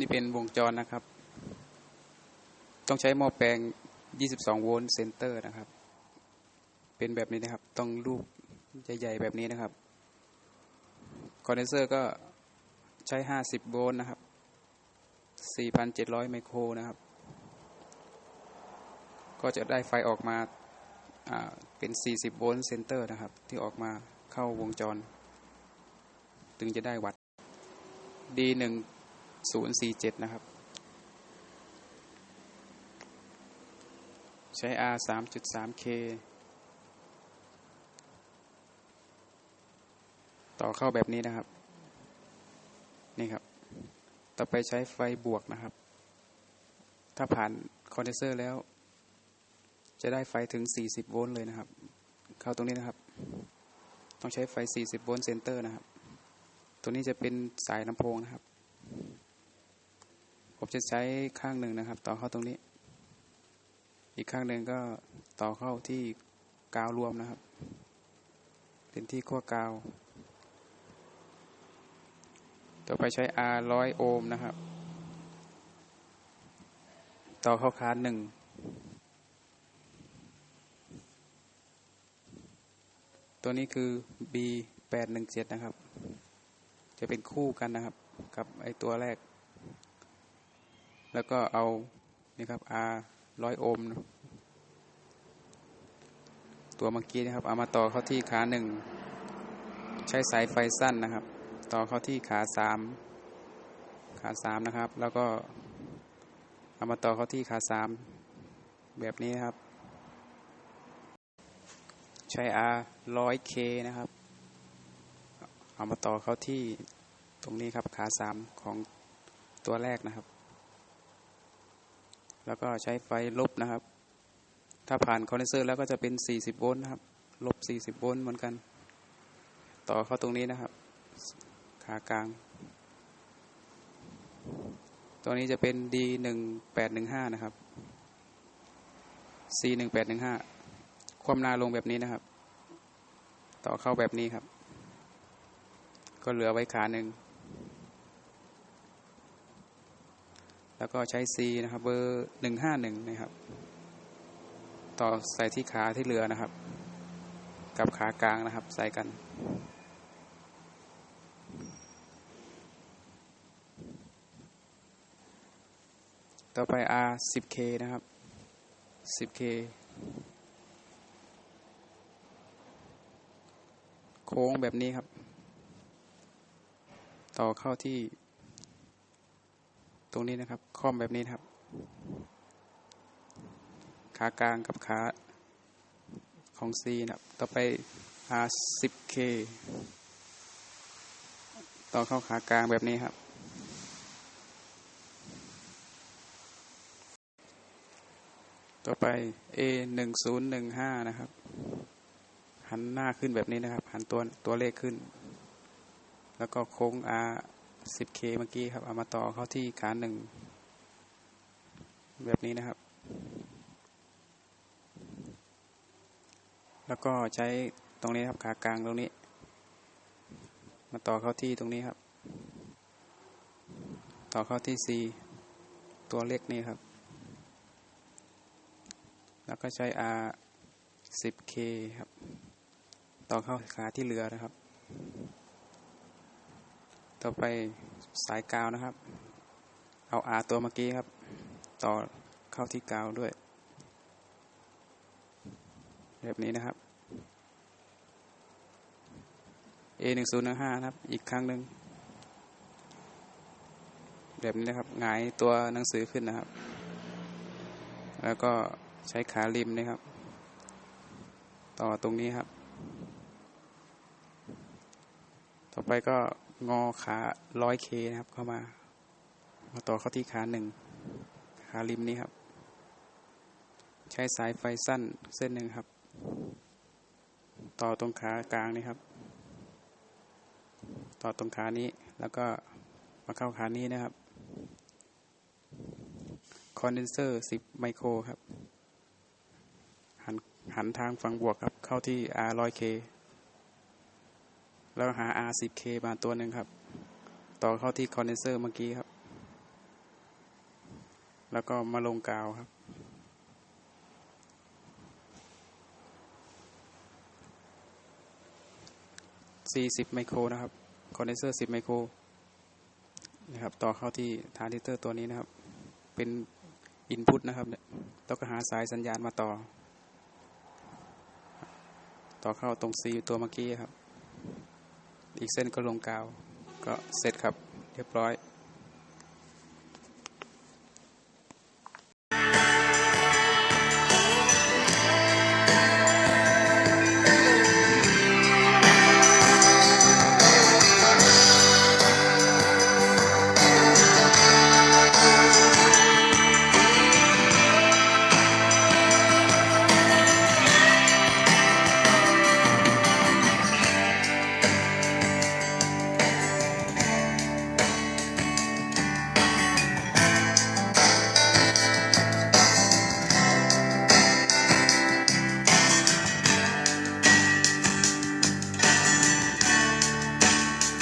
นี่เป็นวงจรนะครับ ต้องใช้หม้อแปลง 22 โวลต์เซนเตอร์นะครับ เป็นแบบนี้นะครับ ต้องลูกใหญ่ๆแบบนี้นะครับคอนเดนเซอร์ก็ใช้ 50 โวลต์นะครับ 4,700 ไมโครนะครับ ก็จะได้ไฟออกมาเป็น 40 โวลต์เซนเตอร์นะครับ ที่ออกมาเข้าวงจร ถึงจะได้วัด D1 D1047 นะครับ ใช้ R 3.3K ต่อเข้าแบบนี้นะครับ นี่ครับ ต่อไปใช้ไฟบวกนะครับ ถ้าผ่านคอนเดนเซอร์แล้ว จะได้ไฟถึง 40 โวลต์เลยนะครับ เข้าตรงนี้นะครับ ต้องใช้ไฟ 40 โวลต์เซนเตอร์นะครับ ตัวนี้จะเป็นสายลำโพงนะครับ ผมจะใช้ข้างหนึ่งนะครับ ต่อเข้าตรงนี้ อีกข้างหนึ่งก็ต่อเข้าที่กาวรวมนะครับ เป็นที่ขั้วกาว ต่อไปใช้ R 100โอห์มนะครับ ต่อเข้าคานหนึ่งตัวนี้คือ B 817 นะครับ จะเป็นคู่กันนะครับ กับไอตัวแรก แล้วก็เอานี่ครับ R 100โอห์มตัวเมื่อกี้นะครับ เอามาต่อเข้าที่ขาหนึ่งใช้สายไฟสั้นนะครับ ต่อเข้าที่ขาสามขาสามนะครับ แล้วก็เอามาต่อเข้าที่ขาสามแบบนี้นะครับ ใช้ R 100K นะครับ เอามาต่อเข้าที่ตรงนี้ครับขาสามของตัวแรกนะครับ แล้วก็ใช้ไฟลบนะครับ ถ้าผ่านคอนเดนเซอร์แล้วก็จะเป็น 40 โวลต์นะครับลบ 40 โวลต์เหมือนกัน ต่อเข้าตรงนี้นะครับ ขากลาง ตัวนี้จะเป็น D 1 8 1 5 นะครับ C 1 8 1 5 ความนาลงแบบนี้นะครับ ต่อเข้าแบบนี้ครับ ก็เหลือไว้ขาหนึ่ง แล้วก็ใช้ C นะครับเบอร์หนึ่งห้าหนึ่งนะครับ ต่อใส่ที่ขาที่เหลือนะครับ กับขากลางนะครับ ใส่กัน ต่อไป R 10K นะครับ 10K โค้งแบบนี้ครับ ต่อเข้าที่ ตรงนี้นะครับคอมแบบนี้ครับ ขากลางกับขาของ C นะครับ ต่อไป R10K ต่อเข้าขากลางแบบนี้ครับ ต่อไป A1015 นะครับ หันหน้าขึ้นแบบนี้นะครับ หันตัวตัวเลขขึ้น แล้วก็โค้ง R 10K เมื่อกี้ครับ เอามาต่อเข้าที่ขาหนึ่ง แบบนี้นะครับ แล้วก็ใช้ตรงนี้ครับขากลางตรงนี้ มาต่อเข้าที่ตรงนี้ครับ ต่อเข้าที่ C ตัวเลขนี้ครับ แล้วก็ใช้ R 10K ครับ ต่อเข้าขาที่เหลือนะครับ ต่อไปสายกาวนะครับ เอา R ตัวเมื่อกี้ครับ ต่อเข้าที่กาวด้วย แบบนี้นะครับ A หนึ่งศูนย์หนึ่งห้านะครับ อีกครั้งหนึ่งแบบนี้นะครับหงายตัวหนังสือขึ้นนะครับ แล้วก็ใช้ขาริมนะครับ ต่อตรงนี้ครับ ต่อไปก็ งอขาร้อยเคนะครับ เข้ามา มาต่อเข้าที่ขาหนึ่งขาริมนี้ครับ ใช้สายไฟสั้นเส้นหนึ่งครับ ต่อตรงขากลางนี่ครับ ต่อตรงขานี้แล้วก็มาเข้าขานี้นะครับคอนเดนเซอร์10ไมโครครับ หันหันทางฝั่งบวกครับ เข้าที่ R 100K แล้วหา R 10K มาตัวหนึ่งครับ ต่อเข้าที่คอนเดนเซอร์เมื่อกี้ครับ แล้วก็มาลงกาวครับ 40 ไมโครนะครับ คอนเดนเซอร์ 10 ไมโคร นะครับ ต่อเข้าที่ทรานซิสเตอร์ตัวนี้นะครับ เป็นอินพุตนะครับเนี่ยต้องก็หาสายสัญญาณมาต่อ ต่อเข้าตรง C ตัวเมื่อกี้ครับ อีกเส้นก็ลงกาว ก็เสร็จครับ เรียบร้อย